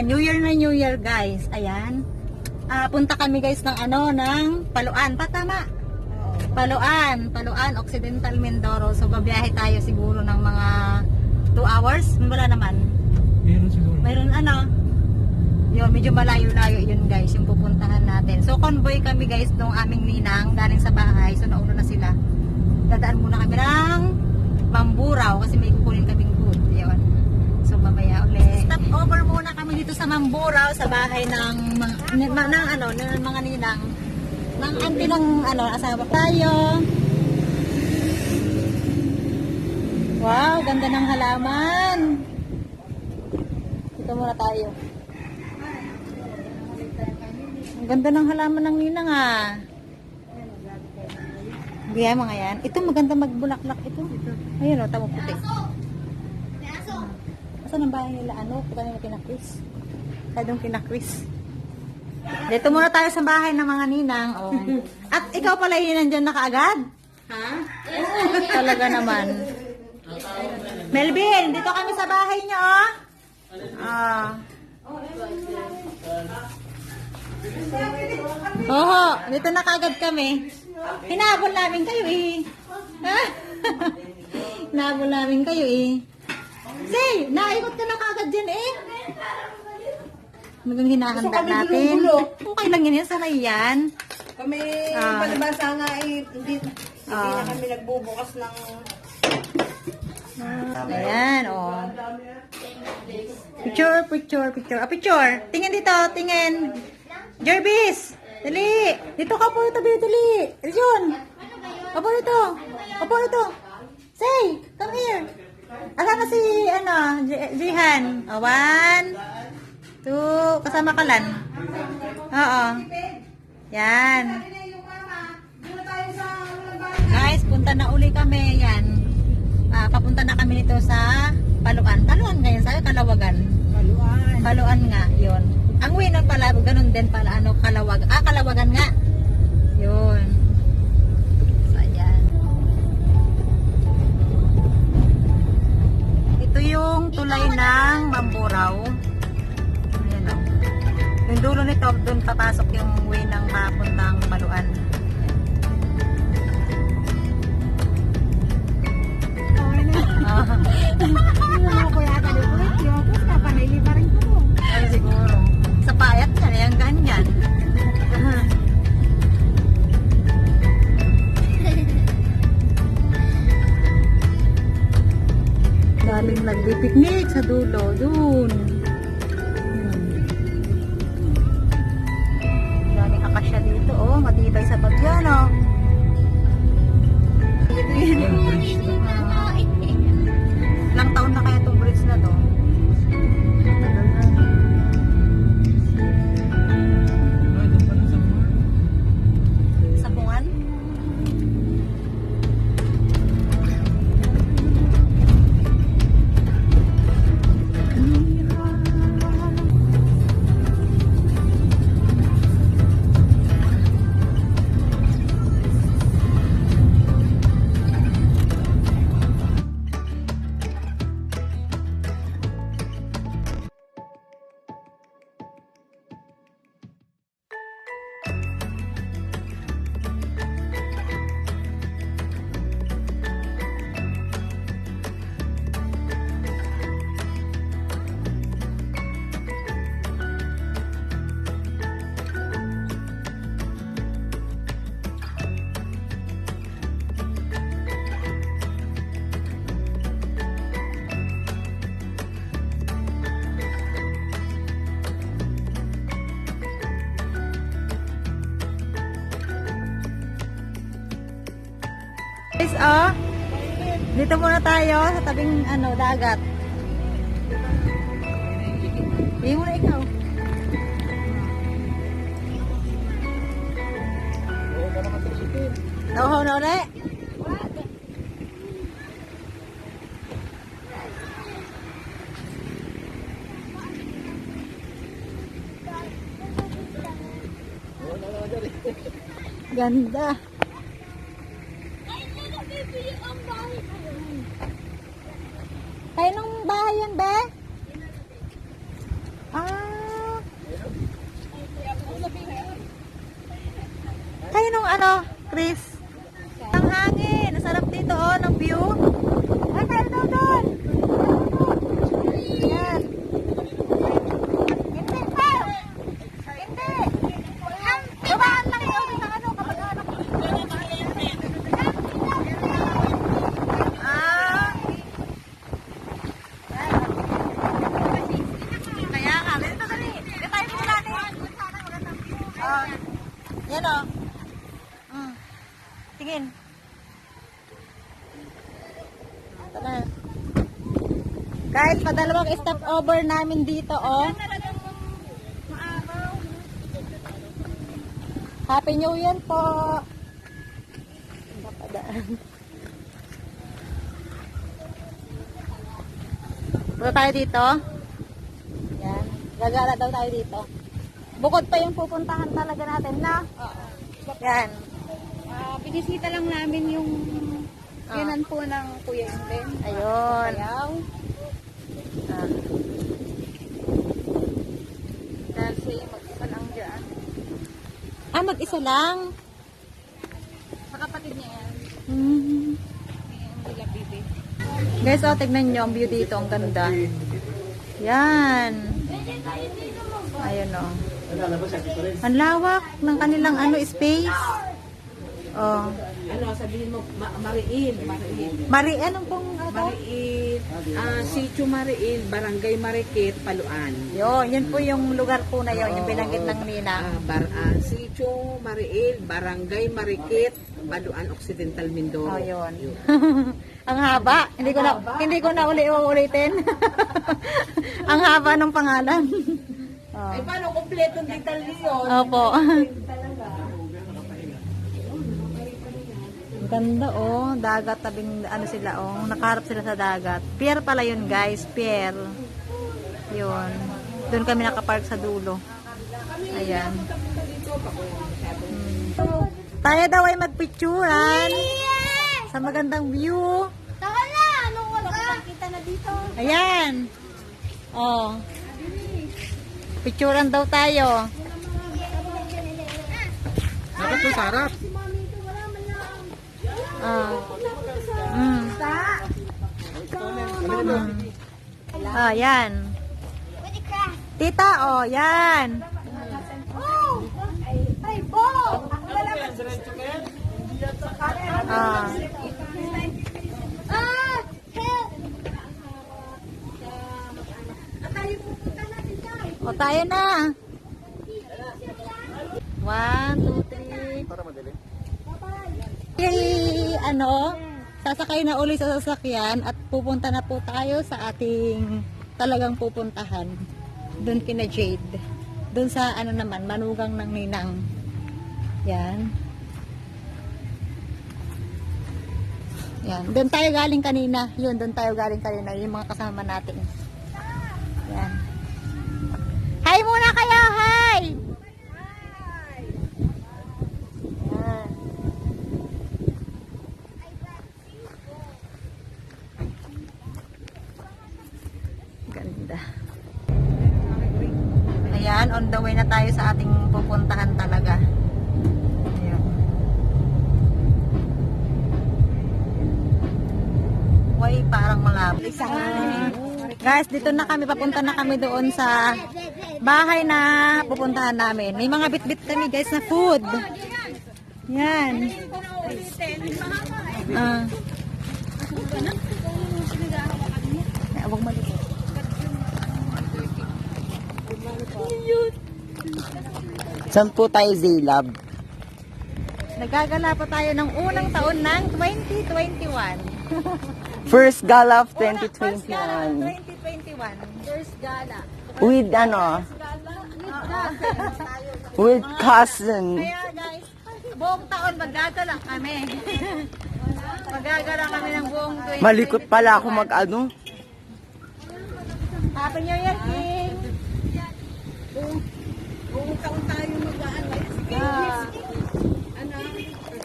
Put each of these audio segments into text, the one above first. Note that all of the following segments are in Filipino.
New Year na New Year guys. Ayan. Ah, punta kami guys ng ano, ng Paluan. Pa, tama? Paluan. Paluan, Occidental Mindoro. So, babiyahe tayo siguro ng mga 2 hours. Wala naman. Meron siguro. Mayroon ano, yun, medyo malayo-layo yun guys, yung pupuntahan natin. So, convoy kami guys nung aming ninang galing sa bahay. So, nauna na sila. Dadaan muna kami ng Mamburao kasi may kukunin kaming food. Yun. Mamaya ulit. Stop over muna kami dito sa Mamburao sa bahay ng mga, ng, ano, ng mga ninang. Ng auntie ng ano, asawa tayo. Wow, ganda ng halaman. Dito muna tayo. Ang ganda ng halaman ng ninang ah. Hindi yan mga yan. Ito maganda magbulaklak ito. Ayun o, tamo puti. Asan ang bahay nila? Ano? Puta nila kinakris. Kadong kinakris. Dito muna tayo sa bahay ng mga ninang. Oh. At ikaw pala yung nandyan na kaagad? Ha? Talaga naman. Melvin, dito kami sa bahay niyo, oh. Ah. Oho, dito na kagad kami. Hinabol namin kayo eh. Hinabol namin kayo eh. Say, naikot ka na kagad dyan eh. Hanggang hinahanda natin. Okay lang yan, sanay yan. Kami, Ah. palabasa nga eh, hindi, hindi Ah. na kami nagbubukas ng... Ayan, oh. Picture, picture, picture. Ah, picture. Tingin dito, tingin. Jervis! Dali! Dito ka po, tabi, dali! Jun! Apo ito! Apo ito! Say! Come here! Asa na si, ano, Jihan? Oh, one, two, kasama ka lan. Oo. Yan. Guys, punta na uli kami. Yan. Ah, papunta na kami nito sa Paluan. Paluan ngayon sa Kalawagan. Paluan. Paluan nga, yon. Ang way nun pala, ganun din pala, ano, Kalawag. Ah, Kalawagan nga. Yun. Ito yung tulay ng Mamburao. Ayan o. Yung dulo nito, doon papasok yung way ng mapuntang Paluan. Ay, siguro. Sa payat niya, yung ganyan. Daming nagpipiknik sa dulo, dun. Guys, oh. Dito muna tayo sa tabing ano, dagat. Hindi muna ikaw. Nauhaw na ulit. Ganda. Kayo nung bahay yan, be? Ah. Ayun yung ano, Chris. Ang hangin. Ang sarap dito, oh, ng view. Ay, tayo daw doon. Yan. Hindi. Hindi. Babaan lang ikaw sa ano, kapag ano. Ah. Kaya nga, dito dali. Dito tayo muna natin. Ah. Yan o. Tingin. Na. Kahit padalawang stop over namin dito, oh. Happy New Year po. Napadaan. Punta tayo dito. Yan. Gagala daw tayo dito. Bukod pa yung pupuntahan talaga natin na. Yan. Ah, binisita lang namin yung Ah. yanan po ng Kuya Enden. Ayun. Ayaw. Ah. Kasi mag-isa lang dyan. Ah, mag-isa lang. Sa kapatid niya yan. Hmm. Lang bibi. Guys, oh, tignan nyo ang view dito. Ang ganda. Yan. Ayun, oh. Ang lawak ng kanilang ano, space. Oh. Ano, sabihin mo, ma- Mariin. Mariin. Mari, anong pong ano? Mariin. Ah, Sitio Mariin, Barangay Marikit, Paluan. Yun, yun po yung lugar po na yun, yung binanggit ng Nina. Ah, bar, ah, Sitio Mariin, Barangay Marikit, Paluan Occidental Mindoro. Oh, yun. ang haba. Hindi ko na hindi ko na uli uulitin. ang haba ng pangalan. oh. Ay, paano kompletong detalye yun? Opo. Ganda oh, dagat tabing ano sila oh, nakaharap sila sa dagat. Pier pala yun guys, pier. Yun. Doon kami nakapark sa dulo. Ayan. Hmm. Tayo daw ay magpicturan sa magandang view. Taka na! Anong wala? Kita na dito. Ayan. Oh. Picturean daw tayo. Sarap to, sarap. Ah. Mm. Mm. Ah, yan. Tita, oh, yan. Ah. O, tayo na. One, two. Yay! Ano? Sasakay na uli sa sasakyan at pupunta na po tayo sa ating talagang pupuntahan. Doon kina Jade. Doon sa ano naman, manugang ng ninang. Yan. Yan. Doon tayo galing kanina. Yun, doon tayo galing kanina. Yung mga kasama natin. Yan. Hi muna kayo! Hi! Yan. Ganda. Ayan, on the way na tayo sa ating pupuntahan talaga. Ayan. Way, parang malapit. Guys, dito na kami, papunta na kami doon sa bahay na pupuntahan namin. May mga bit-bit kami guys na food. Yan. Ah. Huwag malikot. Saan po tayo, Z-Lab? Nagagala pa tayo ng unang taon ng 2021. First gala of First gala ng 2021. 2021. First gala. With ano? With cousin. Kaya guys, buong taon magagala kami. magagala kami ng buong 2021. Malikot pala ako mag-ano. Happy New Year, King! Buong taon tayo mag-ano. Sige, Ah. ano?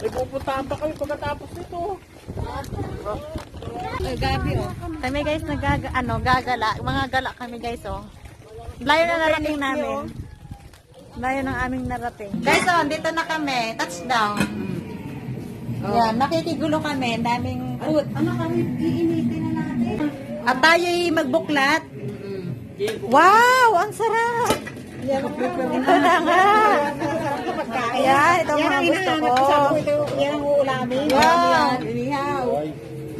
May pupuntahan pa kami pagkatapos nito. Ay, gabi oh. Kami guys nagaga ano, gagala, mga gala kami guys oh. Layo na narating namin. Layo ng aming narating. Guys, oh, dito na kami. Touchdown. Yan, nakikigulo kami. Daming food. Ano kami, iinitin na natin. At tayo'y magbuklat. Wow! Ang sarap! Ito na nga. Yan, ito ang mga gusto ko. Yan ang uulamin. Wow! Inihaw.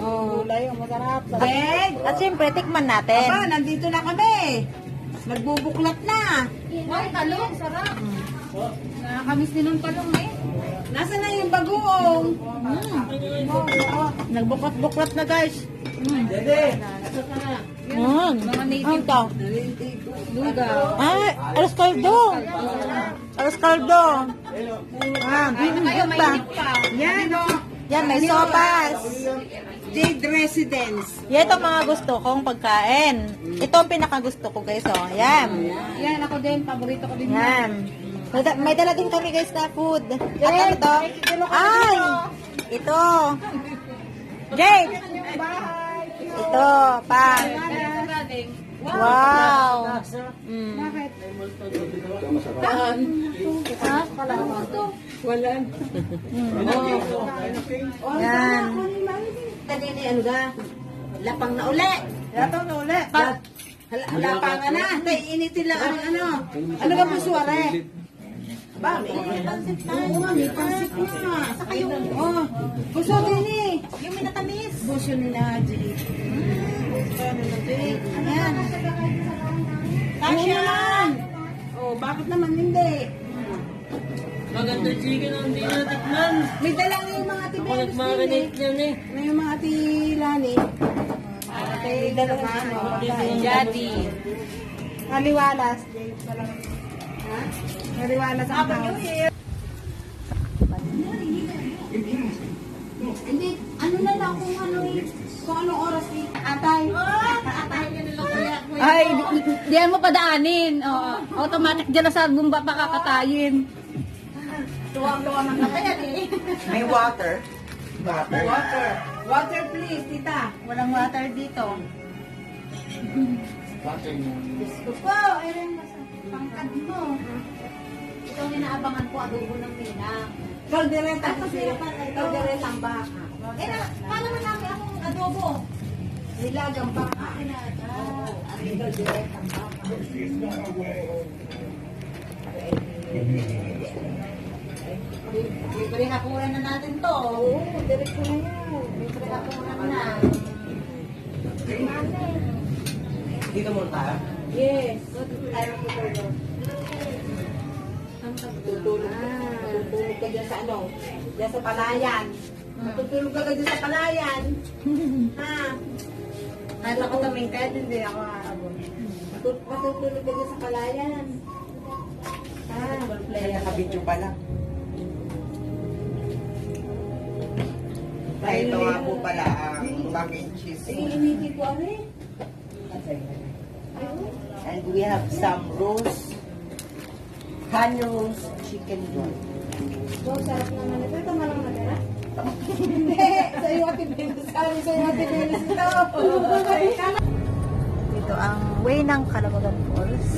Oh. Gulay, ang masarap. Beg! At siyempre, tikman natin. Aba, nandito na kami. Nagbubuklat na. Ay, talong, sarap. Nakakamiss din ng talong eh. Nasaan na yung bagoong? Nagbuklat-buklat na guys. Mm. Mga native. Ito. Ay, alas kaldo. Alas kaldo. Ah, good pa. Yan, oh. Yan, may sopas. Jade Residence. Yan ito mga gusto kong pagkain. Ito ang pinakagusto ko guys. Oh. Yan. Yan, ako din. Paborito ko din. Yan. May, da- may dala din kami guys na food. At ano to? Ay! Ito. Jade! Ito, pa. Wow! Mm. Wala. Yan. Tadi ni ano ga? Lapang na uli. Lapang na uli. Lapang na. Tay, initin lang ang ano. Ano ba po suware? Ba, may pansit na. Oo nga, may pansit na. Saka yung, oh, gusto din eh. Yung minatamis. Gusto nila, Jade. Ayan. Naman. Oh, bakit naman hindi? Maganda chicken ang hindi natikman. May dala yung mga Ako din eh. nagmarinate yan eh. May yung mga tilani. Ate, dala nga. Jadi. Maliwalas. Ha? Maliwalas ang house. Hindi, ano na lang kung ano eh. Kung anong oras eh. Atay. Atay. Ay, di- di- diyan mo padaanin. Oo. automatic dyan na sa bumba pa kakatayin. Tuwang-tuwa ng katayan eh. May water. Water. Water please, tita. Walang water dito. Gusto po, ayun na sa pangkad mo. Ito ang inaabangan ko, adobo ng pinang. Kaldereta kasi. Kaldereta ang baka. Eh, na, paano man namin akong adobo? Nilagang baka. Libre hapunan na natin to. Oo, diretso na yan. Libre hapunan na. Dito muna tayo. Yes. Tayo po tayo. Tutulog. Tutulog ka dyan sa ano? Dyan sa palayan. Matutulog ka dyan sa palayan. ha? Kahit ako tumingkad, hindi ako aabot. Matut- Matutulog ka dyan sa palayan. Ha? Nakabidyo pa lang. Ay, ito nga po pala ang mac and cheese. Sige, initi ko ano eh. And we have some roast, honey roast chicken joint. So, sarap naman ito. Ito malang natira? Hindi. Sa iyo ati Venus. Sabi sa iyo ati Venus ito. Ang way ng Kalabagan Falls.